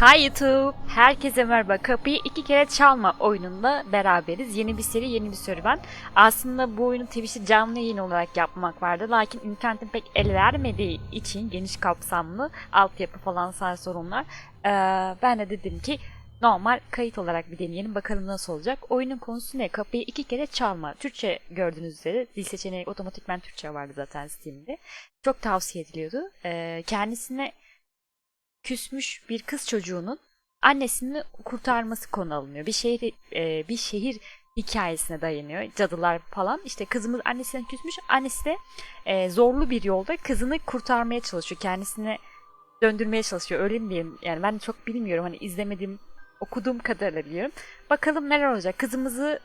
Hi YouTube. Herkese merhaba. Kapıyı iki kere çalma oyununda beraberiz. Yeni bir seri, yeni bir serüven. Aslında bu oyunu Twitch'te canlı yayın olarak yapmak vardı. Lakin internetin pek el vermediği için geniş kapsamlı altyapı falan sağ sorunlar. Ee, ben de dedim ki normal kayıt olarak bir deneyelim bakalım nasıl olacak. Oyunun konusu ne? Kapıyı iki kere çalma. Türkçe gördüğünüz üzere dil seçeneği otomatikman Türkçe vardı zaten Steam'de. Çok tavsiye ediliyordu. Ee, kendisine küsmüş bir kız çocuğunun annesini kurtarması konu alınıyor. Bir şehir e, bir şehir hikayesine dayanıyor. Cadılar falan. İşte kızımız annesinden küsmüş. Annesi de e, zorlu bir yolda kızını kurtarmaya çalışıyor. Kendisine döndürmeye çalışıyor. Öyle mi diyeyim? Yani ben çok bilmiyorum. Hani izlemedim, okuduğum kadarıyla biliyorum. Bakalım neler olacak. Kızımızı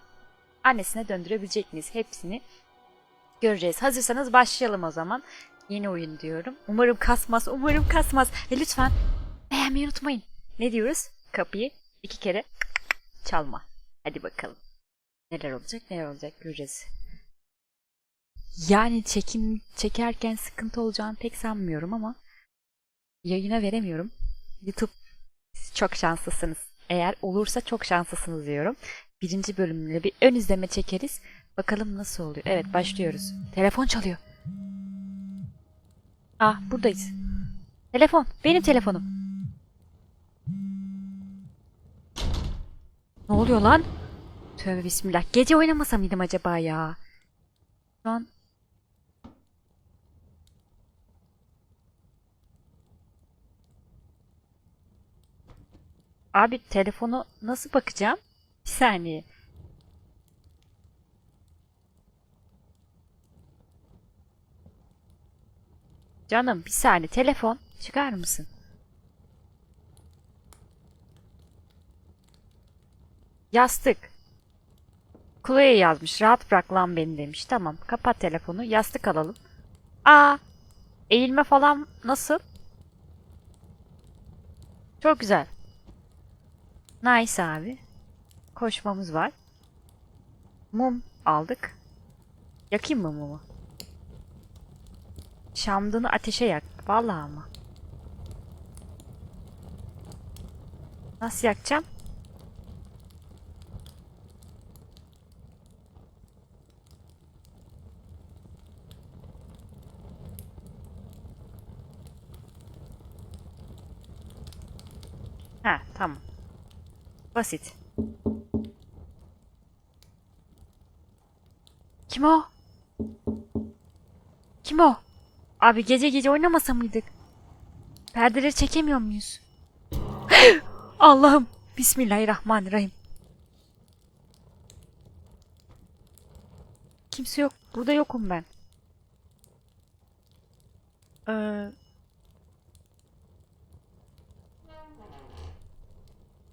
annesine döndürebilecek miyiz? Hepsini göreceğiz. Hazırsanız başlayalım o zaman. Yeni oyun diyorum. Umarım kasmaz, umarım kasmaz. Ve lütfen beğenmeyi unutmayın. Ne diyoruz? Kapıyı iki kere çalma. Hadi bakalım. Neler olacak, neler olacak göreceğiz. Yani çekim çekerken sıkıntı olacağını pek sanmıyorum ama yayına veremiyorum. YouTube çok şanslısınız. Eğer olursa çok şanslısınız diyorum. Birinci bölümle bir ön izleme çekeriz. Bakalım nasıl oluyor. Evet başlıyoruz. Telefon çalıyor. Ah buradayız. Telefon. Benim telefonum. Ne oluyor lan? Tövbe bismillah. Gece oynamasa mıydım acaba ya? Şu an... Abi telefonu nasıl bakacağım? Bir saniye. Canım bir saniye telefon çıkar mısın? Yastık. Chloe yazmış. Rahat bırak lan beni demiş. Tamam kapat telefonu. Yastık alalım. Aa eğilme falan nasıl? Çok güzel. Nice abi. Koşmamız var. Mum aldık. Yakayım mı mumu? Şamdanı ateşe yak. Vallahi ama. Nasıl yakacağım? Ha, tamam. Basit. Kim o? Kim o? Abi gece gece oynamasa mıydık? Perdeleri çekemiyor muyuz? Allah'ım. Bismillahirrahmanirrahim. Kimse yok. Burada yokum ben. Ee...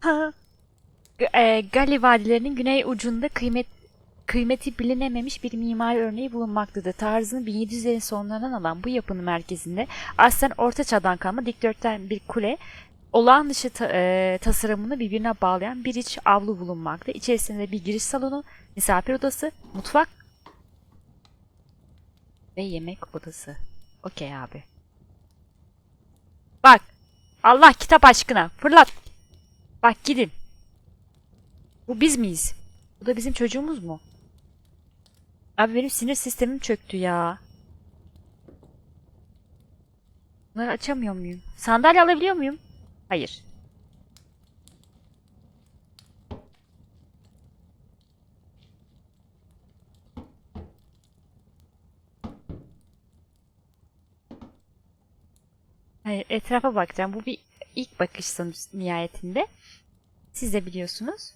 Ha. G- e, Gali Vadilerinin güney ucunda kıymet kıymeti bilinememiş bir mimari örneği bulunmaktadır. Tarzını 1700'lerin sonlarından alan bu yapının merkezinde aslen Orta Çağ'dan kalma dikdörtgen bir kule, olağan dışı ta- e, tasarımını birbirine bağlayan bir iç avlu bulunmakta. İçerisinde bir giriş salonu, misafir odası, mutfak ve yemek odası. Okey abi. Bak. Allah kitap aşkına. Fırlat. Bak gidin. Bu biz miyiz? Bu da bizim çocuğumuz mu? Abi benim sinir sistemim çöktü ya. Bunları açamıyor muyum? Sandalye alabiliyor muyum? Hayır. Hayır, etrafa bakacağım. Bu bir ilk bakış sonuç nihayetinde. Siz de biliyorsunuz.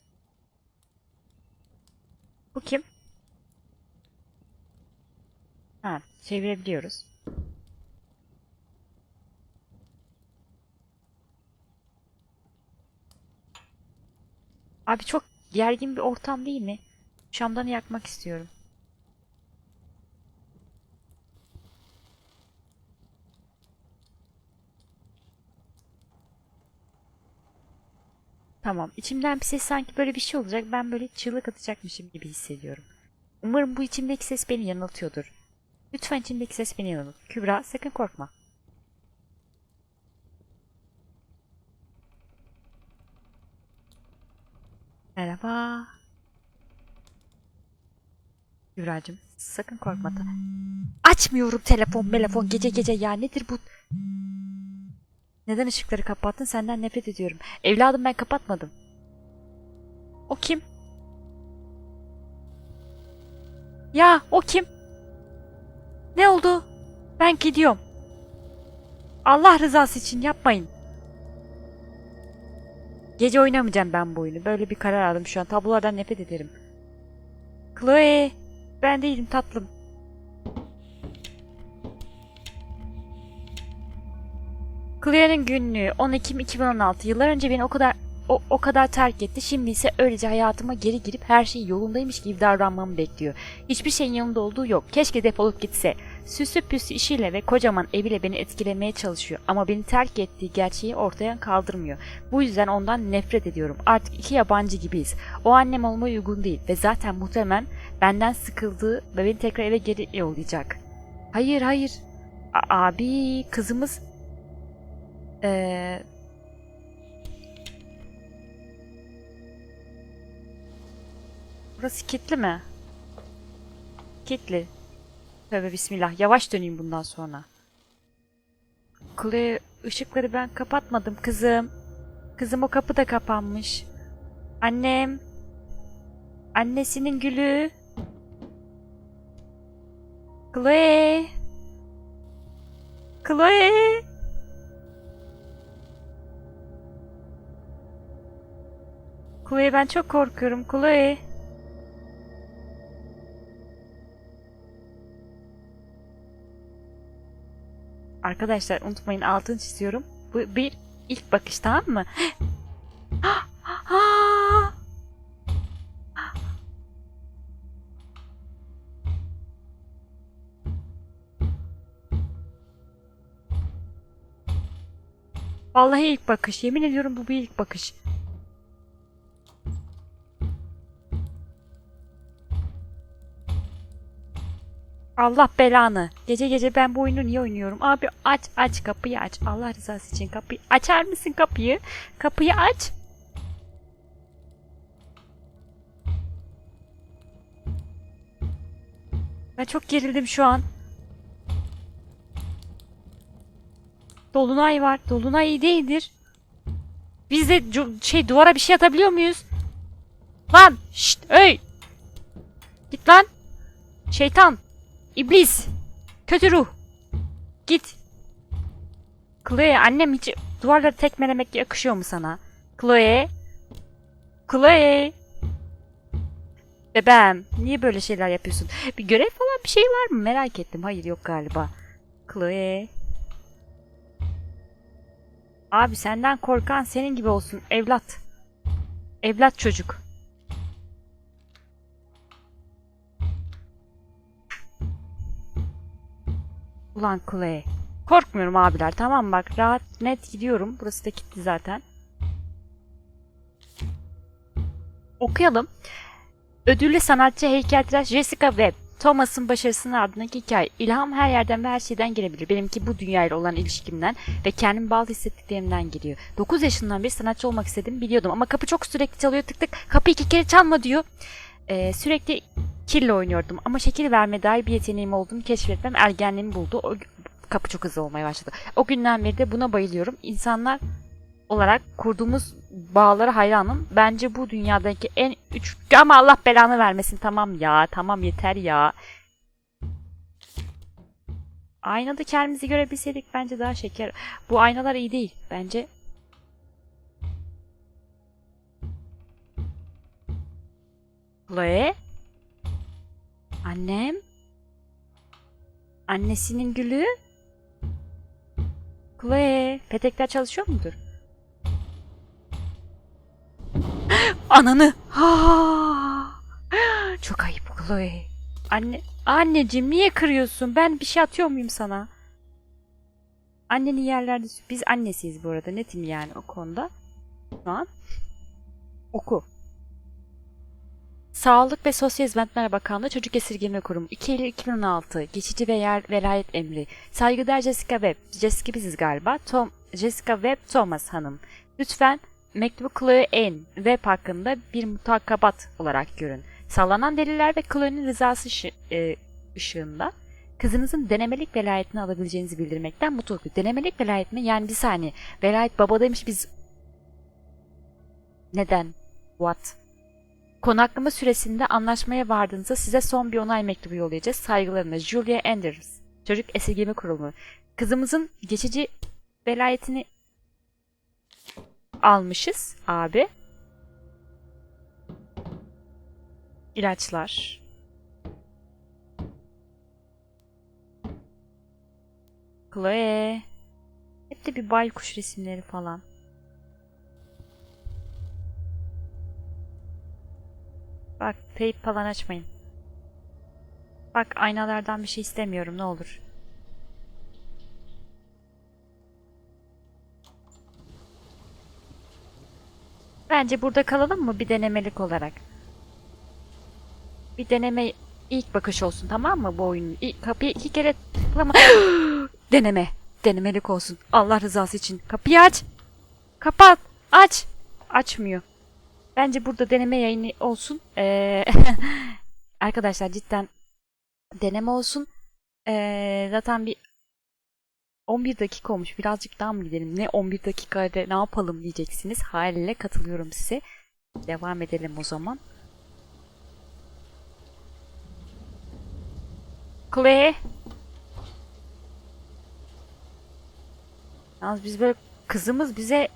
Bu kim? Ha, çevirebiliyoruz. Abi çok gergin bir ortam değil mi? Şamdanı yakmak istiyorum. Tamam. İçimden bir ses sanki böyle bir şey olacak. Ben böyle çığlık atacakmışım gibi hissediyorum. Umarım bu içimdeki ses beni yanıltıyordur. Lütfen içimdeki ses beni yanılt. Kübra sakın korkma. Merhaba. Kübra'cığım sakın korkma. Açmıyorum telefon telefon gece gece ya nedir bu? Neden ışıkları kapattın? Senden nefret ediyorum. Evladım ben kapatmadım. O kim? Ya o kim? Ne oldu? Ben gidiyorum. Allah rızası için yapmayın. Gece oynamayacağım ben bu oyunu. Böyle bir karar aldım şu an. Tablolardan nefret ederim. Chloe, ben değilim tatlım. Chloe'nin günlüğü 10 Ekim 2016. Yıllar önce beni o kadar o, o kadar terk etti. Şimdi ise öylece hayatıma geri girip her şey yolundaymış gibi davranmamı bekliyor. Hiçbir şeyin yanında olduğu yok. Keşke defolup gitse. Süslü püslü işiyle ve kocaman eviyle beni etkilemeye çalışıyor. Ama beni terk ettiği gerçeği ortaya kaldırmıyor. Bu yüzden ondan nefret ediyorum. Artık iki yabancı gibiyiz. O annem olmaya uygun değil ve zaten muhtemelen benden sıkıldığı ve beni tekrar eve geri yollayacak. Hayır hayır. A- abi kızımız... Ee, Burası kilitli mi? Kilitli. Tövbe bismillah. Yavaş döneyim bundan sonra. Chloe ışıkları ben kapatmadım kızım. Kızım o kapı da kapanmış. Annem. Annesinin gülü. Chloe. Chloe. Chloe ben çok korkuyorum Chloe. Arkadaşlar unutmayın altını çiziyorum. Bu bir ilk bakış tamam mı? Ah! Vallahi ilk bakış. Yemin ediyorum bu bir ilk bakış. Allah belanı. Gece gece ben bu oyunu niye oynuyorum? Abi aç aç kapıyı aç. Allah rızası için kapıyı açar mısın kapıyı? Kapıyı aç. Ben çok gerildim şu an. Dolunay var. Dolunay iyi değildir. Biz de şey duvara bir şey atabiliyor muyuz? Lan! Şşt! Ey! Git lan! Şeytan! İblis! Kötü ruh! Git! Chloe annem hiç duvarları tekmelemek yakışıyor mu sana? Chloe! Chloe! Bebeğim niye böyle şeyler yapıyorsun? Bir görev falan bir şey var mı? Merak ettim. Hayır yok galiba. Chloe! Abi senden korkan senin gibi olsun evlat. Evlat çocuk. Ulan Chloe. Korkmuyorum abiler tamam bak rahat net gidiyorum. Burası da kilitli zaten. Okuyalım. Ödüllü sanatçı heykeltıraş Jessica Webb. Thomas'ın başarısının ardındaki hikaye. İlham her yerden ve her şeyden gelebilir. Benimki bu dünyayla olan ilişkimden ve kendimi bağlı hissettiklerimden geliyor. 9 yaşından beri sanatçı olmak istedim biliyordum ama kapı çok sürekli çalıyor tık tık. Kapı iki kere çalma diyor. Ee, sürekli kirle oynuyordum ama şekil vermeye dair bir yeteneğim olduğunu keşfetmem ergenliğimi buldu. O kapı çok hızlı olmaya başladı. O günden beri de buna bayılıyorum. İnsanlar olarak kurduğumuz bağlara hayranım. Bence bu dünyadaki en üç... Ama Allah belanı vermesin tamam ya. Tamam yeter ya. Aynada kendimizi görebilseydik bence daha şeker. Bu aynalar iyi değil. Bence Chloe? Annem? Annesinin gülü? Chloe, petekler çalışıyor mudur? Ananı! Çok ayıp Chloe. Anne, anneciğim niye kırıyorsun? Ben bir şey atıyor muyum sana? Annenin yerlerde... Biz annesiyiz bu arada. Netim yani o konuda. Şu an. Oku. Sağlık ve Sosyal Hizmetler Bakanlığı Çocuk Esirgeme Kurumu 2 Eylül 2016 Geçici ve yer velayet emri Saygıdeğer Jessica Webb Jessica biziz galiba Tom, Jessica Webb Thomas Hanım Lütfen mektubu Chloe N. web hakkında bir mutakabat olarak görün. Sallanan deliller ve Chloe'nin rızası ışı- e, ışığında kızınızın denemelik velayetini alabileceğinizi bildirmekten mutluluk. Denemelik velayet mi? Yani bir saniye. Velayet babadaymış biz... Neden? What? Konaklama süresinde anlaşmaya vardığınızda size son bir onay mektubu yollayacağız. Saygılarımla Julia Anders. Çocuk Esirgeme Kurumu. Kızımızın geçici velayetini almışız abi. İlaçlar. Chloe. Hep de bir baykuş resimleri falan. Bak teyp falan açmayın. Bak aynalardan bir şey istemiyorum ne olur. Bence burada kalalım mı bir denemelik olarak? Bir deneme ilk bakış olsun tamam mı bu oyunun? İlk, kapıyı iki kere tıklama. deneme. Denemelik olsun. Allah rızası için. Kapıyı aç. Kapat. Aç. Açmıyor. Bence burada deneme yayını olsun. Ee, arkadaşlar cidden deneme olsun. Ee, zaten bir 11 dakika olmuş. Birazcık daha mı gidelim? Ne 11 dakikada ne yapalım diyeceksiniz. Haliyle katılıyorum size. Devam edelim o zaman. Chloe. Yalnız biz böyle kızımız bize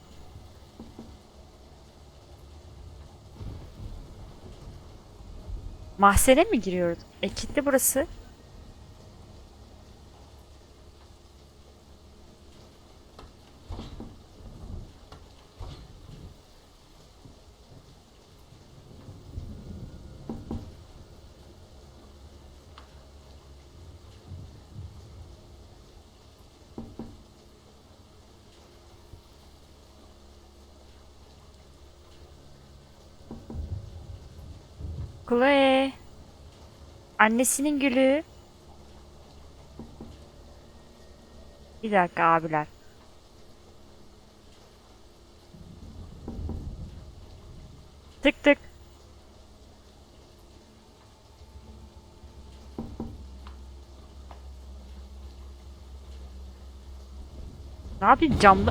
Mahzene mi giriyoruz? E kilitli burası. Chloe. Annesinin gülü. Bir dakika abiler. Tık tık. Ne yapayım camda?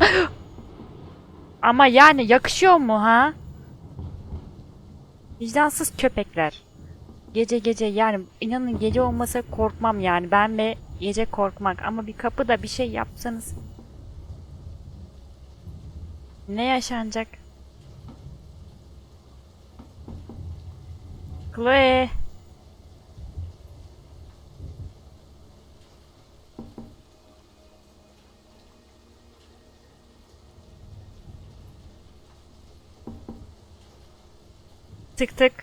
Ama yani yakışıyor mu ha? Vicdansız köpekler. Gece gece yani inanın gece olmasa korkmam yani ben ve gece korkmak ama bir kapıda bir şey yapsanız ne yaşanacak? Chloe. Tık tık.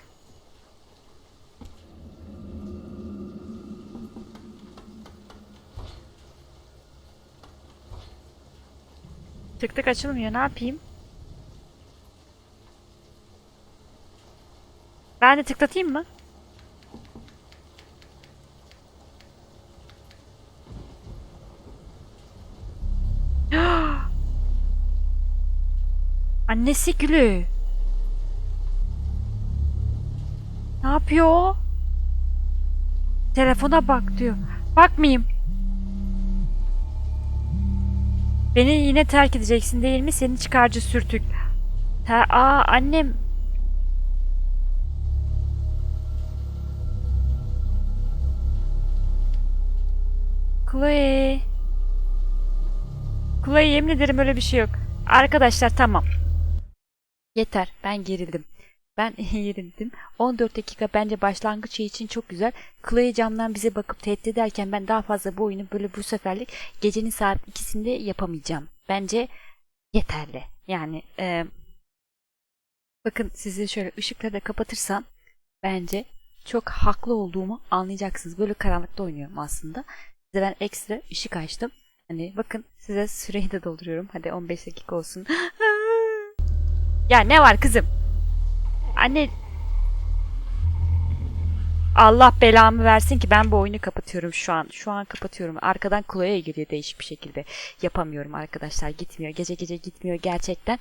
Tık tık açılmıyor. Ne yapayım? Ben de tıklatayım mı? Annesi gülü. Yapıyor o? Telefona bak diyor. Bakmayayım. Beni yine terk edeceksin değil mi? Senin çıkarcı sürtük. Ter Aa annem. Chloe. Chloe yemin ederim öyle bir şey yok. Arkadaşlar tamam. Yeter ben gerildim. Ben gerildim. 14 dakika bence başlangıç için çok güzel. Chloe camdan bize bakıp tehdit ederken ben daha fazla bu oyunu böyle bu seferlik gecenin saat ikisinde yapamayacağım. Bence yeterli. Yani e, bakın size şöyle ışıkları da kapatırsam bence çok haklı olduğumu anlayacaksınız. Böyle karanlıkta oynuyorum aslında. Size ben ekstra ışık açtım. Hani bakın size süreyi de dolduruyorum. Hadi 15 dakika olsun. ya ne var kızım? Anne Allah belamı versin ki ben bu oyunu kapatıyorum şu an. Şu an kapatıyorum. Arkadan Chloe geliyor değişik bir şekilde. Yapamıyorum arkadaşlar. Gitmiyor. Gece gece gitmiyor gerçekten.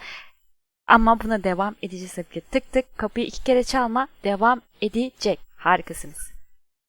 Ama buna devam edeceğiz tabii. Tık tık kapıyı iki kere çalma devam edecek. Harikasınız.